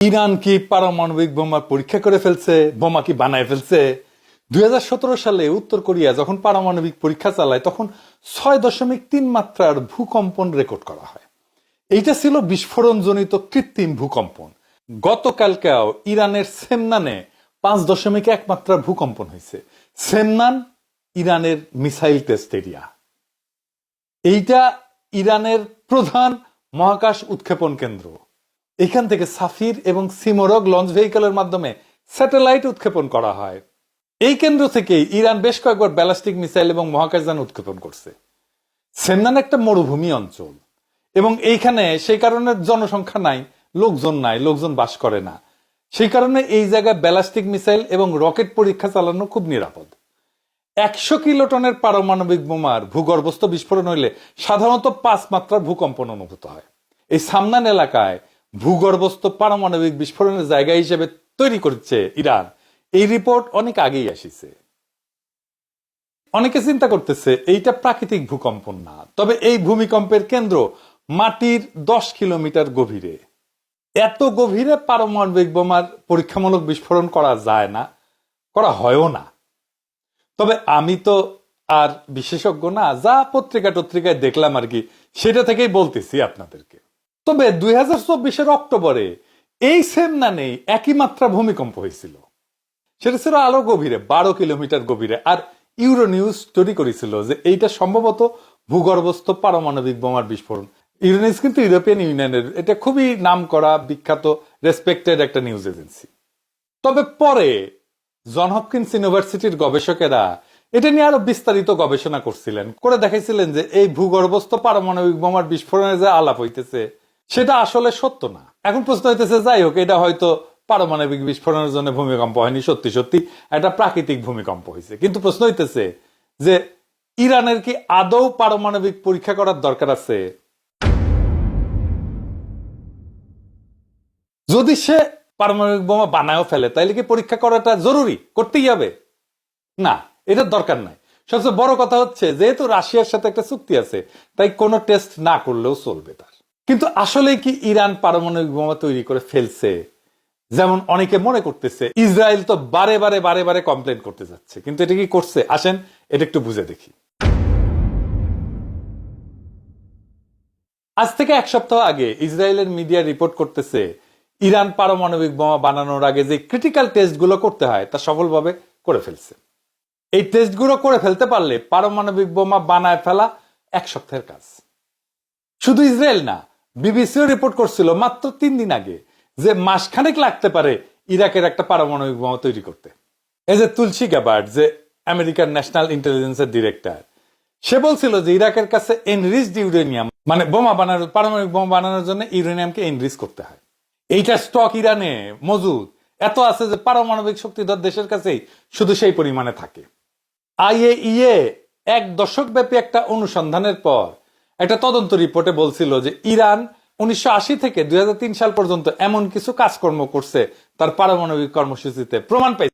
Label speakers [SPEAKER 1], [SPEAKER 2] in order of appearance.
[SPEAKER 1] Iran কি পারমাণবিক বোমা পরীক্ষা করে ফেলছে, বোমা কি বানায় ফেলছে? দুই হাজার সতেরো সালে উত্তর কোরিয়া যখন পারমাণবিক পরীক্ষা চালায়, তখন ছয় দশমিক তিন মাত্রার ভূকম্পন রেকর্ড করা হয়। এইটা ছিল বিস্ফোরণজনিত কৃত্রিম ভূকম্পন। গতকালকেও ইরানের সেমনানে পাঁচ দশমিক এক মাত্রার ভূকম্পন হয়েছে। সেমনান, ইরানের মিসাইল টেস্ট এরিয়া এইটা ইরানের প্রধান মহাকাশ উৎক্ষেপণ কেন্দ্র। এখান থেকে সাফির এবং সিমোরগ লঞ্চ ভেহিকলের মাধ্যমে স্যাটেলাইট উৎক্ষেপণ করা হয়। এই কেন্দ্র থেকেই ইরান বেশ কয়েকবার ব্যালাস্টিক মিসাইল এবং মহাকাশযান উৎক্ষেপণ করছে। সেমনান একটা মরুভূমি অঞ্চল এবং এইখানে সেই কারণে জনসংখ্যা নাই, লোকজন নাই, লোকজন বাস করে না। সেই কারণে এই জায়গায় ব্যালাস্টিক মিসাইল এবং রকেট পরীক্ষা চালানো খুব নিরাপদ। একশো কিলোটনের পারমাণবিক বোমার ভূগর্ভস্থ বিস্ফোরণ হইলে সাধারণত পাঁচ মাত্রার ভূকম্পন অনুভূত হয়। এই সামনান এলাকায় ভূগর্ভস্থ পারমাণবিক বিস্ফোরণের জায়গা হিসেবে তৈরি করছে ইরান। এই রিপোর্ট অনেক আগেই আসিছে। অনেকে চিন্তা করতেছে, এইটা প্রাকৃতিক ভূকম্পন না। তবে এই ভূমিকম্পের কেন্দ্র মাটির দশ কিলোমিটার গভীরে। এত গভীরে পারমাণবিক বোমার পরীক্ষামূলক বিস্ফোরণ করা যায় না, করা হয়ও না। তবে আমি তো আর বিশেষজ্ঞ না, যা পত্রিকা টত্রিকায় দেখলাম আর কি, সেটা থেকেই বলতেছি আপনাদেরকে। তবে দুই হাজার চব্বিশের অক্টোবরে এই সেম নানেই একই মাত্রা ভূমিকম্প হয়েছিল। সেটা ছিল আরও গভীরে, বারো কিলোমিটার গভীরে। আর ইউরো নিউজ স্টোরি করেছিল যে এইটা সম্ভবত ভূগর্ভস্থ পারমাণবিক বোমার বিস্ফোরণ। ইউরো নিউজ কিন্তু ইউরোপিয়ান ইউনিয়নের, এটা খুবই নাম করা বিখ্যাত রেসপেক্টেড একটা নিউজ এজেন্সি তবে পরে জন হপকিন্স ইউনিভার্সিটির গবেষকেরা এটা নিয়ে আরও বিস্তারিত গবেষণা করছিলেন। করে দেখাইছিলেন যে এই ভূগর্ভস্থ পারমাণবিক বোমার বিস্ফোরণের যে আলাপ হইতেছে সেটা আসলে সত্য না। এখন প্রশ্ন হইতেছে, যাই হোক, এটা হয়তো পারমাণবিক বিস্ফোরণের জন্য ভূমিকম্প হয়নি, সত্যি সত্যি একটা প্রাকৃতিক ভূমিকম্প হয়েছে কিন্তু প্রশ্ন হইতেছে যে, ইরানের কি আদৌ পারমাণবিক পরীক্ষা করার দরকার আছে? যদি সে পারমাণবিক বোমা বানায়ও ফেলে, তাইলে কি পরীক্ষা করাটা জরুরি? করতেই হবে। না এটার দরকার নাই। সবচেয়ে বড় কথা হচ্ছে, যেহেতু রাশিয়ার সাথে একটা চুক্তি আছে, তাই কোনো টেস্ট না করলেও চলবে তার। কিন্তু আসলে কি ইরান পারমাণবিক বোমা তৈরি করে ফেলছে? যেমন অনেকে মনে করতেছে, ইসরায়েল তো বারে বারে বারে বারে কমপ্লেন করতে যাচ্ছে। কিন্তু এটা কি করছে? আসেন, এটা একটু বুঝে দেখি। আজ থেকে এক সপ্তাহ আগে ইসরায়েলের মিডিয়া রিপোর্ট করতেছে, ইরান পারমাণবিক বোমা বানানোর আগে যে ক্রিটিক্যাল টেস্টগুলো করতে হয়, তা সফলভাবে করে ফেলছে। এই টেস্টগুলো করে ফেলতে পারলে পারমাণবিক বোমা বানায় ফেলা এক সপ্তাহের কাজ। শুধু ইসরায়েল না বিবিসিও রিপোর্ট করছিল মাত্র তিন দিন আগে যে মাসখানেক লাগতে পারে ইরাকের একটা পারমাণবিক বোমা তৈরি করতে। এই যে তুলসী গ্যাবার্ড যে আমেরিকার ন্যাশনাল ইন্টেলিজেন্সের ডিরেক্টর, সে বলছিল যে ইরাকের কাছে এনরিচড ইউরেনিয়াম মানে বোমা বানানোর, পারমাণবিক বোমা বানানোর জন্য ইউরেনিয়ামকে এনরিচ করতে হয়। এইটা স্টক ইরানে, মজুদ। এত আছে যে পারমাণবিক শক্তিধর দেশের কাছেই শুধু সেই পরিমাণে থাকে। আইএইএ এক দশক ব্যাপী একটা অনুসন্ধানের পর একটা তদন্ত রিপোর্টে বলছিল যে ইরান উনিশশো আশি থেকে দুই হাজার তিন সাল পর্যন্ত এমন কিছু কাজকর্ম করছে, তার পারমাণবিক কর্মসূচিতে প্রমাণ পাই